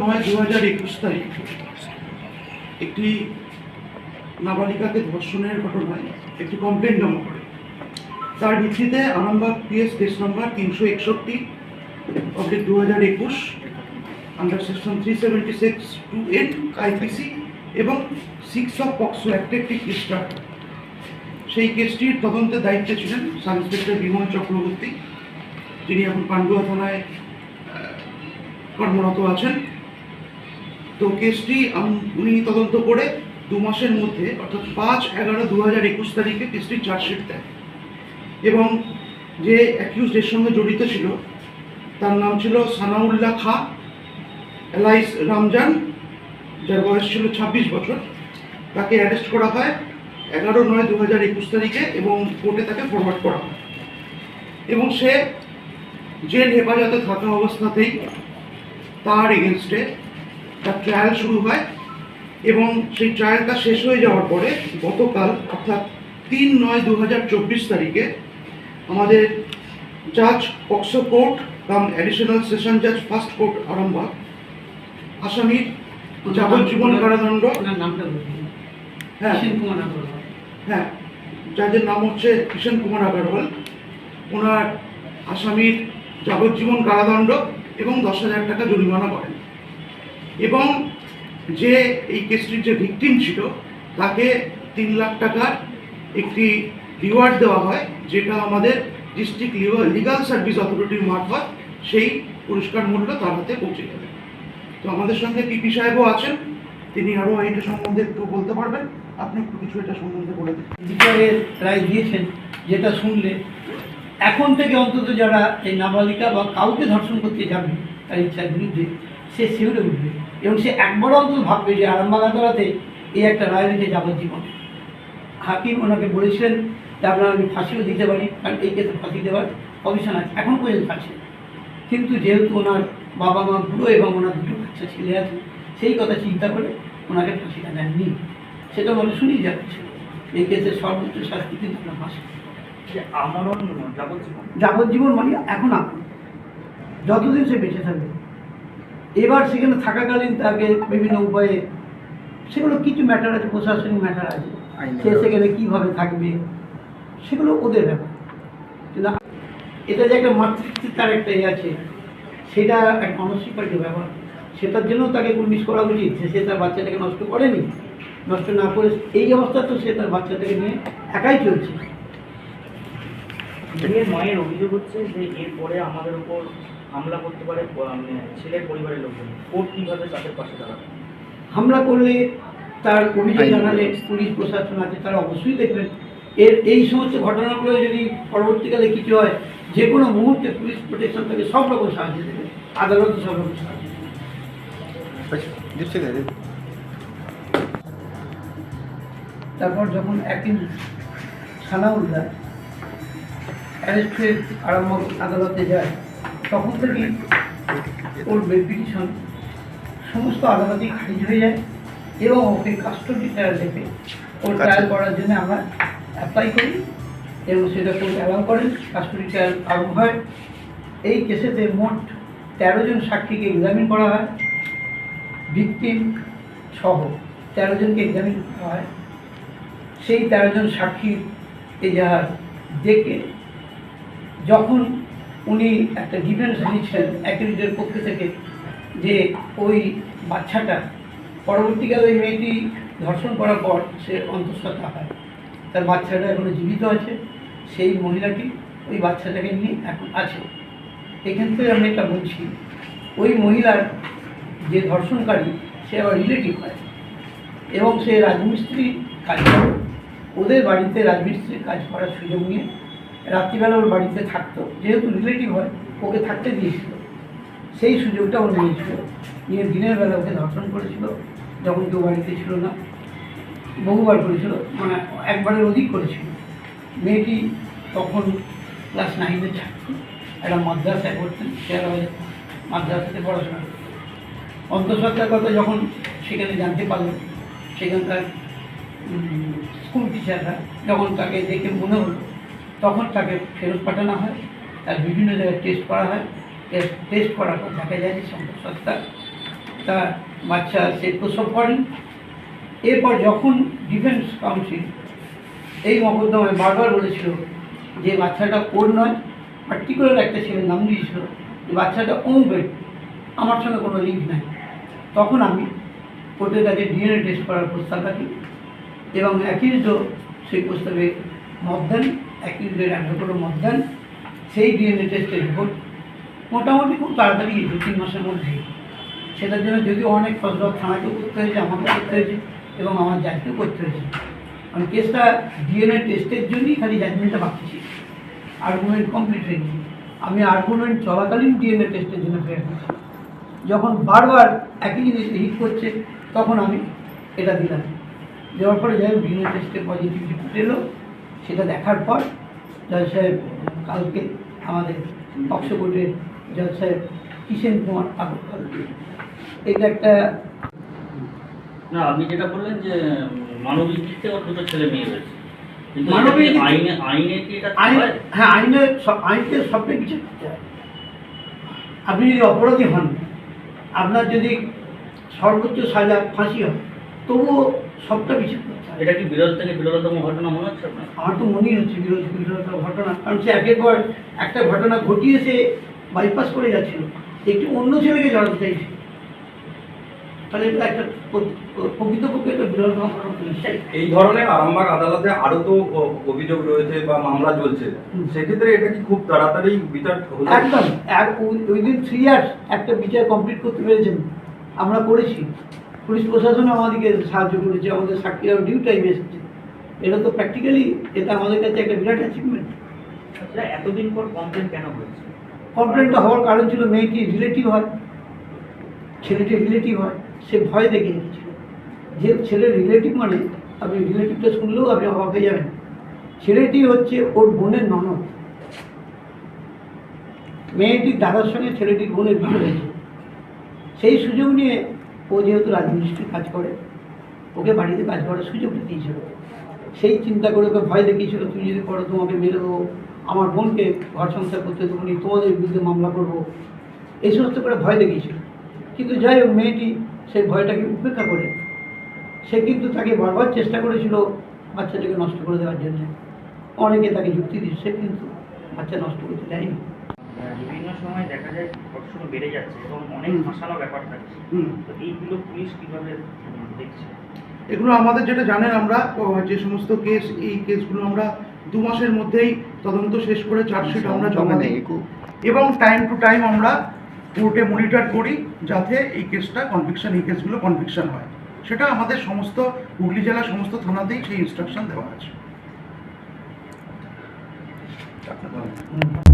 নয় দু হাজার একুশ তারিখ। একটি নাবালিকাকে ধর্ষণের ঘটনায় একটি কমপ্লেন জমা করে। তার ভিত্তিতে আরামবাগ পিএস কেস নম্বর তিনশো একষট্টি অব্লিক দু হাজার একুশ under section three seventy six two eight IPC এবং সিক্স অফ পক্সো অ্যাক্টে একটি কেস সেই কেসটির তদন্তের দায়িত্বে ছিলেন সাব ইন্সপেক্টর বিমল চক্রবর্তী, যিনি এখন পান্ডুয়া থানায় কর্মরত আছেন। তো কেসটি উনি তদন্ত করে দু মাসের মধ্যে, অর্থাৎ পাঁচ এগারো দু হাজার একুশ তারিখে কেসটি চার্জশিট দেয়। এবং যে অ্যাকিউজড এর সঙ্গে জড়িত ছিল, তার নাম ছিল সানাউল্লাহ খা, এলাইস রামজান, যার বয়স ছিল ছাব্বিশ বছর। তাকে অ্যারেস্ট করা হয় এগারো নয় দু হাজার একুশ তারিখে এবং কোর্টে তাকে ফরওয়ার্ড করা হয়। এবং সে জেল হেফাজতে থাকা অবস্থাতেই তার এগেনস্টে তার ট্রায়াল শুরু হয় এবং সেই ট্রায়ালটা শেষ হয়ে যাওয়ার পরে গতকাল অর্থাৎ তিন নয় দু হাজার চব্বিশ তারিখে আমাদের জাজ পক্সো কোর্ট কাম অ্যাডিশনাল সেশন জাজ ফার্স্ট কোর্ট আরামবাগ আসামির যাবজ্জীবন কারাদণ্ড হ্যাঁ। হ্যাঁ যাদের নাম হচ্ছে কিষণ কুমার আগরওয়াল। ওনার আসামির যাবজ্জীবন কারাদণ্ড এবং দশ হাজার টাকা জরিমানা করেন এবং যে এই কেসটির যে ভিকটিম ছিল, তাকে তিন লাখ টাকার একটি রিওয়ার্ড দেওয়া হয়, যেটা আমাদের ডিস্ট্রিক্ট লিগাল সার্ভিস অথরিটির মারফত সেই পুরস্কার মূল্য তার হাতে পৌঁছে যাবে। তো আমাদের সঙ্গে পিপি সাহেবও আছেন, তিনি আরও এটা সম্বন্ধে একটু বলতে পারবেন? আপনি একটু কিছু এটা সম্বন্ধে বলে দিন। বিচারের রায় দিয়েছেন, যেটা শুনলে এখন থেকে অন্তত যারা এই নাবালিকা বা কাউকে ধর্ষণ করতে যাবে তার ইচ্ছার বিরুদ্ধে, সে শিউরে উঠবে। এবং সে একবার অন্তত ভাববে যে আরামবাগ আদালতে এই একটা রায় রেখে যাবজ্জীবন হাকিম ওনাকে বলেছিলেন যে আপনার আমি ফাঁসিও দিতে পারি কারণ এই কেসে ফাঁসি দেওয়ার কমিশন আছে এখন পর্যন্ত আছে। কিন্তু যেহেতু ওনার বাবা মা বুড়ো এবং ওনার দুটো বাচ্চা ছেলে আছে সেই কথা চিন্তা করে ওনাকে ফাঁসিটা দেননি। সেটা বলে শুনেই যাচ্ছে। এই কেসের সর্বোচ্চ শাস্তি কিন্তু আপনার ফাঁসি। যাবজ্জীবন মানে এখন আপন। যতদিন সে বেঁচে থাকবে এবার সেখানে থাকাকালীন তাকে বিভিন্ন উপায়ে সেগুলো কিছু ম্যাটার আছে প্রশাসনিক ম্যাটার আছে। সে সেখানে কীভাবে থাকবে সেগুলো ওদের ব্যাপার। কিন্তু এটা যে একটা মাতৃত্বের একটা ইয়ে আছে সেটা একটা অনস্বীকার্য ব্যাপার। সেটার জন্য তাকে মিস করা উচিত যে সে তার বাচ্চাটাকে নষ্ট করেনি নষ্ট না করে এই অবস্থা তো সে তার বাচ্চাটাকে নিয়ে একাই চলছে। মেয়ের মায়ের অভিযোগ হচ্ছে যে এরপরে আমাদের উপর হামলা করতে পারে মানে ছেলের পরিবারের লোকজন। কোর্ট কীভাবে তাদের পাশে দাঁড়াবে? হামলা করলে তার অভিযোগ জানালে পুলিশ প্রশাসন আছে তারা অবশ্যই দেখবেন এর এই সমস্ত ঘটনাগুলো যদি পরবর্তীকালে কিছু হয় যে কোনো মুহূর্তে পুলিশ প্রোটেকশন থেকে সব রকম সাহায্য দেবে। আদালত সব রকম সাহায্য দেবে। তারপর যখন একদিন সানাউল্লাহ অ্যারেস্ট হয়ে আরম্ভ আদালতে যায় তখন থেকেই ওর পিটিশন সমস্ত আদালতেই খারিজ হয়ে যায় এবং ওকে কাস্টডি ট্রায়াল দেখে ওর ট্রায়াল করার জন্য আমরা অ্যাপ্লাই করি এবং সেটা কোর্ট অ্যালাউ করেন কাস্টডি ট্রায়াল আরম্ভ হয়। এই কেসেতে মোট তেরো জন সাক্ষীকে এক্সামিন করা হয়। ভিকটিম সহ তেরো জনকে এক্সামিন করা হয়। সেই তেরো জন সাক্ষীর এজাহার দেখে যখন উনি একটা ডিফেন্স দিচ্ছেন অ্যাকিউজের পক্ষ থেকে, যে ওই বাচ্চাটা, পরবর্তীকালে ওই মেয়েটি ধর্ষণ করার পর সে অন্তঃসত্ত্বা হয়। তার বাচ্চাটা এখনও জীবিত আছে, সেই মহিলাটি ওই বাচ্চাটাকে নিয়ে এখন আছে। এখান থেকে আমি এটা বলছি, ওই মহিলার যে ধর্ষণকারী, সে আবার রিলেটিভ হয়। এবং সে রাজমিস্ত্রি কাজ করে, ওদের বাড়িতে রাজমিস্ত্রির কাজ করার সুযোগ নিয়ে রাত্রিবেলা ওর বাড়িতে থাকতো। যেহেতু রিলেটিভ হয়, ওকে থাকতে দিয়েছিল। সেই সুযোগটা ও নিয়েছিল। নিয়ে দিনের বেলা ওকে ধর্ষণ করেছিল, যখন কেউ বাড়িতে ছিল না। বহুবার করেছিল মানে একবারের অধিক করেছিল। মেয়েটি তখন ক্লাস নাইনের ছাত্র। একটা মাদ্রাসায় পড়তেন শেয়ারবাজার মাদ্রাসাতে পড়াশোনা করতেন। অন্তঃসত্ত্বার কথা যখন সেখানে জানতে পারল সেখানকার স্কুল টিচাররা যখন তাকে দেখে মনে হলো তখন তাকে ফেরত পাঠানো হয়। তার বিভিন্ন জায়গায় টেস্ট করা হয়। টেস্ট করার পর দেখা যায় যে অন্তঃসত্ত্বা তার বাচ্চা সে প্রসব করেন। এরপর যখন ডিফেন্স কাউন্সিল এই মকদ্দমায় বারবার বলেছিল যে বাচ্চাটা ওর নয় পার্টিকুলার একটা ছেলের নাম দিয়েছিল যে বাচ্চাটা অমুকের আমার সঙ্গে কোনো লিঙ্ক নাই। তখন আমি কোর্টের কাছে ডিএনএ টেস্ট করার প্রস্তাব রাখি এবং অ্যাকিউজও সেই প্রস্তাবে মত দেন অ্যাকিউজের অ্যাডভোকেটও মত দেন সেই ডিএনএ টেস্টের রিপোর্ট মোটামুটি খুব তাড়াতাড়ি দু তিন মাসের মধ্যেই। সেটার জন্য যদিও অনেক ফসরত থানাকেও করতে হয়েছে, আমাকে করতে হয়েছে, এবং আমার জাজকেও করতে হয়েছে। কারণ কেসটা ডিএনএ টেস্টের জন্যই খালি জাজমেন্টটা বাকি আর্গুমেন্ট কমপ্লিট হয়নি। আমি আর্গুমেন্ট চলাকালীন ডিএনএ টেস্টের জন্য ফেরত যখন বারবার একই জিনিস হিট করছে, তখন আমি এটা দিলাম। দেওয়ার পরে যাই হোক ডিএনএ টেস্টে পজিটিভ রিপোর্ট এলো। সেটা দেখার পর জজ সাহেব কালকে আমাদের পক্ষ কোর্টের জজ সাহেব কিষেন কুমার আগরওয়াল এটা একটা না আপনি যেটা বললেন যে মানবিক দিক থেকে দুটো ছেলে মেয়ে রয়েছে। মানবিক আইনে আইনে কি এটা আইন হ্যাঁ? আইনকে হয় আপনি যদি অপরাধী হন আপনার যদি সর্বোচ্চ সাজা ফাঁসি হয় তবুও সবটা বিচার হয় এটা কি বিরল থেকে বিরলতম ঘটনা মনে হচ্ছে আপনার? আমার তো মনেই হচ্ছে বিরোধী বিরোধী ঘটনা কারণ সে একের পর একটা ঘটনা ঘটিয়ে সে বাইপাস করে যাচ্ছিল। একটি অন্য ছেলেকে জড়াতে চাইছে। তাহলে এটা একটা প্রকৃতপক্ষে একটা নিশ্চয়ই এই ধরনের আরামবাগ আদালতে আরও তো অভিযোগ রয়েছে বা মামলা চলছে। সেক্ষেত্রে এটা কি খুব তাড়াতাড়ি বিচার হলো? একদম। এক উইদিন থ্রি ইয়ার্স একটা বিচার কমপ্লিট করতে পেরেছেন। আমরা করেছি। পুলিশ প্রশাসনও আমাদেরকে সাহায্য করেছে আমাদের সাক্ষীরাও ডিউ টাইম এসেছে। এটা তো প্র্যাকটিক্যালি এটা আমাদের কাছে একটা বিরাট অ্যাচিভমেন্ট আচ্ছা এতদিন পর কমপ্লেন কেন হয়েছে? কমপ্লেনটা হওয়ার কারণ ছিল মেয়েটি রিলেটিভ হয় ছেলেটি রিলেটিভ হয় সে ভয় দেখে গেছিল যে ছেলের রিলেটিভ মানে আপনি রিলেটিভটা শুনলেও আপনি অবাক হয়ে যাবেন। ছেলেটি হচ্ছে ওর বোনের ননদ। মেয়েটির দাদার সঙ্গে ছেলেটির বোনের বিয়ে হয়েছে। সেই সুযোগ নিয়ে ও যেহেতু রাজমিস্ত্রির কাজ করে, ওকে বাড়িতে কাজ করার সুযোগ দিয়েছিল। সেই চিন্তা করে ওকে ভয় দেখিয়েছিল, তুমি যদি করো, তোমাকে মেরে দেবো, আমার বোনকে ঘর সংসার করতে দেবো নি তোমাদের বিরুদ্ধে মামলা করব। এই সমস্ত করে ভয় দেখিয়েছিল। কিন্তু যাই হোক, মেয়েটি সেই ভয়টাকে উপেক্ষা করে। সে কিন্তু তাকে বারবার চেষ্টা করেছিল বাচ্চাটাকে নষ্ট করে দেওয়ার জন্য। অনেকে তাকে যুক্তি দিচ্ছে সে কিন্তু বাচ্চা নষ্ট করতে দেয়নি। বিভিন্ন সময় দেখা যায় ধর্ষণ বেড়ে যাচ্ছে এবং অনেক ফাঁসানো ব্যাপার থাকে। তো এইগুলো পুলিশ কীভাবে দেখছে? এগুলো আমাদের যেটা জানেন আমরা যে সমস্ত কেস এই কেসগুলো আমরা দু মাসের মধ্যেই তদন্ত শেষ করে চার্জশিট আমরা জমা দিই। এবং টাইম টু টাইম আমরা কোর্টে মনিটর করি যাতে এই কেসটা কনভিকশন এই কেসগুলো কনভিকশন হয়। সেটা আমাদের সমস্ত হুগলি জেলার সমস্ত থানাতেই সেই ইনস্ট্রাকশন দেওয়া আছে। হুম।